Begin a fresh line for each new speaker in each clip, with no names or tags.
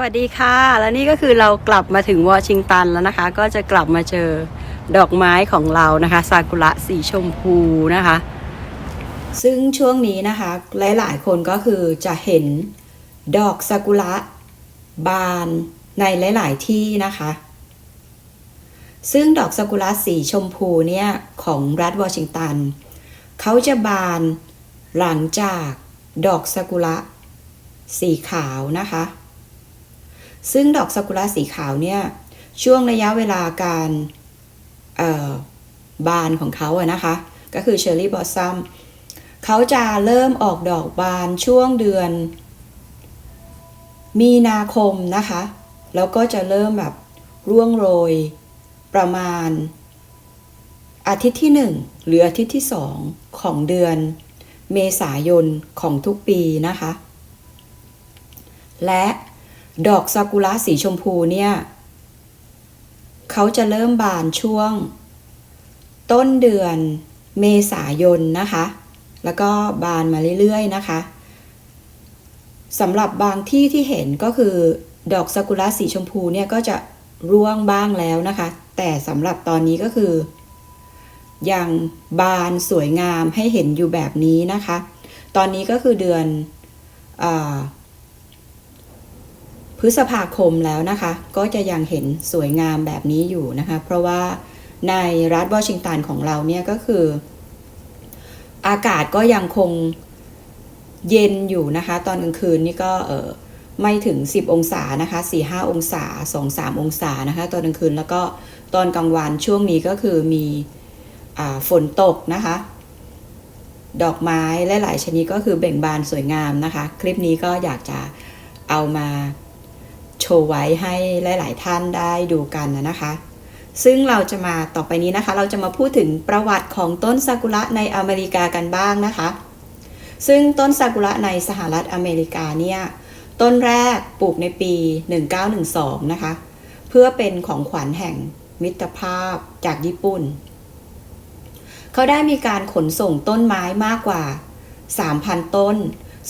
วัสดีค่ะ แล้วนี่ก็คือเรากลับมาถึงวอชิงตันแล้วนะคะ ก็จะกลับมาเจอดอกไม้ของเรานะคะซากุระสีชมพูนะคะ ซึ่งช่วงนี้นะคะ หลายๆ คนก็คือจะเห็นดอกซากุระบานในหลาย ๆ ที่นะคะ ซึ่งดอกซากุระสีชมพูเนี่ยของรัฐวอชิงตันเขาจะบานหลังจากดอกซากุระสีขาวนะคะ ซึ่งดอกซากุระสีขาวเนี่ย ช่วงระยะเวลาการบานของเขาอะนะคะ ก็คือเชอร์รี่บอสซัมเขาจะเริ่มออกดอกบานช่วงเดือน มีนาคมนะคะ แล้วก็จะเริ่มแบบร่วงโรยประมาณ อาทิตย์ที่หนึ่งหรืออาทิตย์ที่สองของเดือนเมษายนของทุกปีนะคะ และ ดอกซากุระสีชมพูเนี่ย เขาจะเริ่มบานช่วง ต้นเดือนเมษายนนะคะ แล้วก็บานมาเรื่อยๆนะคะสำหรับบางที่ที่เห็นก็คือ ดอกซากุระสีชมพูเนี่ยก็จะร่วงบ้างแล้วนะคะ แต่สำหรับตอนนี้ก็คือ ยังบานสวยงามให้เห็นอยู่แบบนี้นะคะ ตอนนี้ก็คือเดือนอ ฤษภาคมแล้วนะคะ ก็จะยังเห็นสวยงามแบบนี้อยู่นะคะ เพราะว่าในรัฐวอชิงตันของเราเนี่ยก็คือ อากาศก็ยังคงเย็นอยู่นะคะ ตอนกลางคืนนี่ก็เออไม่ถึง 10 องศานะคะ4-5 องศา 2-3 องศานะคะ ตอนกลางคืนแล้วก็ตอนกลางวันช่วงนี้ก็คือมีฝนตกนะคะ ดอกไม้และหลายชนิดก็คือเบ่งบานสวยงามนะคะ คลิปนี้ก็อยากจะเอามา โชว์ไว้ให้หลาย ๆ ท่านได้ดูกันนะคะ ซึ่งเราจะมาต่อไปนี้นะคะ เราจะมาพูดถึงประวัติของต้นซากุระในอเมริกากันบ้างนะคะ ซึ่งต้นซากุระในสหรัฐอเมริกาเนี่ยต้นแรกปลูกในปี 1912 นะคะ เพื่อเป็นของขวัญแห่งมิตรภาพจากญี่ปุ่น เขาได้มีการขนส่งต้นไม้มากกว่า 3,000 ต้น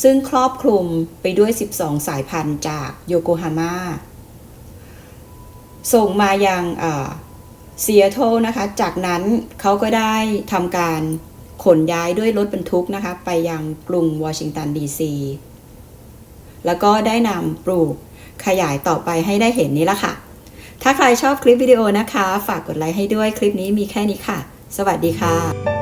ซึ่งครอบคลุมไปด้วย 12 สายพันธุ์จากโยโกฮาม่า ส่งมายังเซียโตนะคะ จากนั้นเขาก็ได้ทำการขนย้ายด้วยรถบรรทุกนะคะ ไปยังกรุงวอชิงตันดีซี แล้วก็ได้นำปลูกขยายต่อไปให้ได้เห็นนี้ละค่ะ ถ้าใครชอบคลิปวิดีโอนะคะ ฝากกดไลค์ให้ด้วยคลิปนี้มีแค่นี้ค่ะ สวัสดีค่ะ